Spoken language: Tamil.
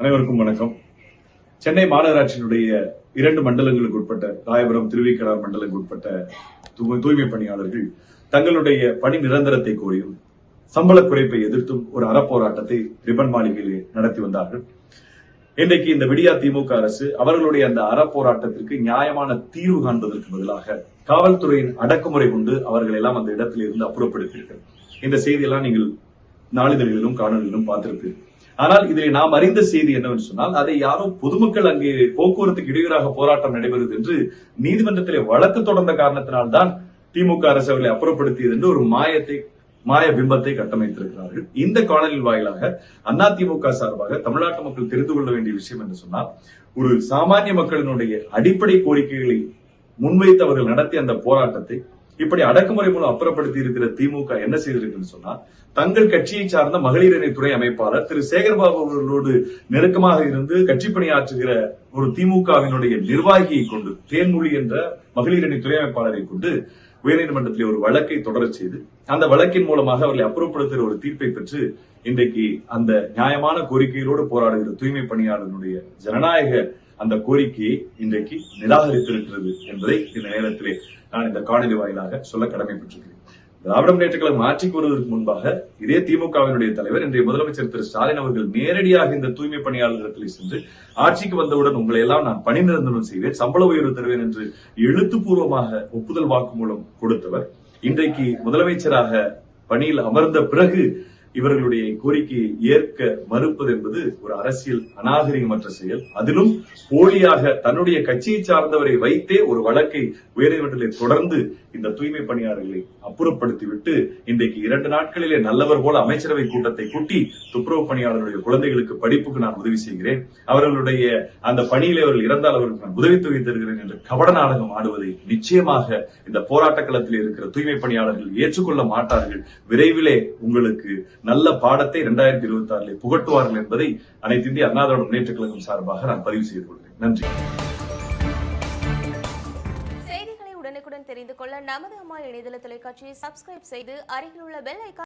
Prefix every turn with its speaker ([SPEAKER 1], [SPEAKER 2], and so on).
[SPEAKER 1] அனைவருக்கும் வணக்கம். சென்னை மாநகராட்சியினுடைய இரண்டு மண்டலங்களுக்கு உட்பட்ட ராயபுரம் திருவிக்கடார் மண்டலங்களுக்கு உட்பட்ட தூய்மை பணியாளர்கள் தங்களுடைய பணி நிரந்தரத்தை கோரியும் சம்பள குறைப்பை எதிர்த்தும் ஒரு அறப்போராட்டத்தை ரிபன் மாளிகையில் நடத்தி வந்தார்கள். இன்றைக்கு இந்த விடியா திமுக அரசு அவர்களுடைய அந்த அறப்போராட்டத்திற்கு நியாயமான தீர்வு காண்பதற்கு பதிலாக காவல்துறையின் அடக்குமுறை கொண்டு அவர்கள் எல்லாம் அந்த இடத்தில் இருந்து அப்புறப்படுத்தீர்கள் இந்த செய்தியெல்லாம் நீங்கள் நாளிதழ்களிலும் காணொலிகளிலும் பார்த்திருப்பீர்கள். ஆனால் இதில் நாம் அறிந்த செய்தி என்னவென்று சொன்னால் அதை யாரோ பொதுமக்கள் அங்கே போக்குவரத்துக்கு இடையூறாக போராட்டம் நடைபெறுது என்று நீதிமன்றத்திலே வழக்கு தொடர்ந்த காரணத்தினால்தான் திமுக அரசு அவர்களை அப்புறப்படுத்தியது என்று ஒரு மாயத்தை மாய பிம்பத்தை கட்டமைத்திருக்கிறார்கள். இந்த காணொலி வாயிலாக அதிமுக சார்பாக தமிழ்நாட்டு மக்கள் தெரிந்து கொள்ள வேண்டிய விஷயம் என்று சொன்னால் ஒரு சாமானிய மக்களினுடைய அடிப்படை கோரிக்கைகளை முன்வைத்து அவர்கள் நடத்திய அந்த போராட்டத்தை இப்படி அடக்குமுறை மூலம் அப்புறப்படுத்தி இருக்கிற திமுக என்ன செய்திருக்குன்னு சொன்னா தங்கள் கட்சியை சார்ந்த மகளிரணி துறை அமைப்பாளர் திரு சேகர்பாபு அவர்களோடு நெருக்கமாக இருந்து கட்சி பணியாற்றுகிற ஒரு திமுகவினுடைய நிர்வாகியை கொண்டு தேன்மொழி என்ற மகளிரணி துறை அமைப்பாளரை கொண்டு உயர்நீதிமன்றத்தில் ஒரு வழக்கை தொடரச் செய்து அந்த வழக்கின் மூலமாக அவர்களை அப்புறப்படுத்துகிற ஒரு தீர்ப்பை பெற்று இன்றைக்கு அந்த நியாயமான கோரிக்கைகளோடு போராடுகிற தூய்மை பணியாளர்களுடைய ஜனநாயக அந்த கோரிக்கையை இன்றைக்கு நிராகரித்திருக்கிறது என்பதை இந்த நேரத்திலே நான் இந்த காணொலி வாயிலாக சொல்ல கடமைப்பட்டிருக்கிறேன். திராவிட முன்னேற்ற கழகம் ஆட்சிக்கு வருவதற்கு முன்பாக இதே திமுகவினுடைய தலைவர் இன்றைய முதலமைச்சர் திரு ஸ்டாலின் அவர்கள் நேரடியாக இந்த தூய்மை பணியாளர்களிடத்தில் சென்று ஆட்சிக்கு வந்தவுடன் உங்களை எல்லாம் நான் பணி நிரந்தரம் செய்வேன் சம்பள உயர்வு தருவேன் என்று எழுத்துப்பூர்வமாக ஒப்புதல் வாக்குமூலம் கொடுத்தவர். இன்றைக்கு முதலமைச்சராக பணியில் அமர்ந்த பிறகு இவர்களுடைய கோரிக்கையை ஏற்க மறுப்பது என்பது ஒரு அரசியல் அநாகரிகமற்ற செயல். அதிலும் போலியாக தன்னுடைய கட்சியை சார்ந்தவரை வைத்தே ஒரு வழக்கை உயர்நீதிமன்றத்தில் தொடர்ந்து இந்த தூய்மை பணியாளர்களை அப்புறப்படுத்திவிட்டு இன்றைக்கு இரண்டு நாட்களிலே நல்லவர் போல அமைச்சரவை கூட்டத்தை கூட்டி துப்புரவு பணியாளர்களுடைய குழந்தைகளுக்கு படிப்புக்கு நான் உதவி செய்கிறேன். அவர்களுடைய அந்த பணியிலே அவர்கள் இறந்தால் அவர்களுக்கு நான் உதவித்தொகை தருகிறேன் என்று கபட நாடகம் ஆடுவதை நிச்சயமாக இந்த போராட்ட களத்தில் இருக்கிற தூய்மை பணியாளர்கள் ஏற்றுக்கொள்ள மாட்டார்கள். விரைவிலே உங்களுக்கு நல்ல பாடத்தை இரண்டாயிரத்தி இருபத்தி ஆறில் புகட்டுவார்கள் என்பதை அனைத்து இந்திய அண்ணா திராவிட முன்னேற்ற கழகம் சார்பாக நான் பதிவு செய்து கொள்கிறேன். நன்றி.
[SPEAKER 2] செய்திகளை உடனுக்குடன் தெரிந்து கொள்ள நமது அம்மா இணையதள தொலைக்காட்சியை சப்ஸ்கிரைப் செய்து அருகில் உள்ள பெல் ஐக்கான்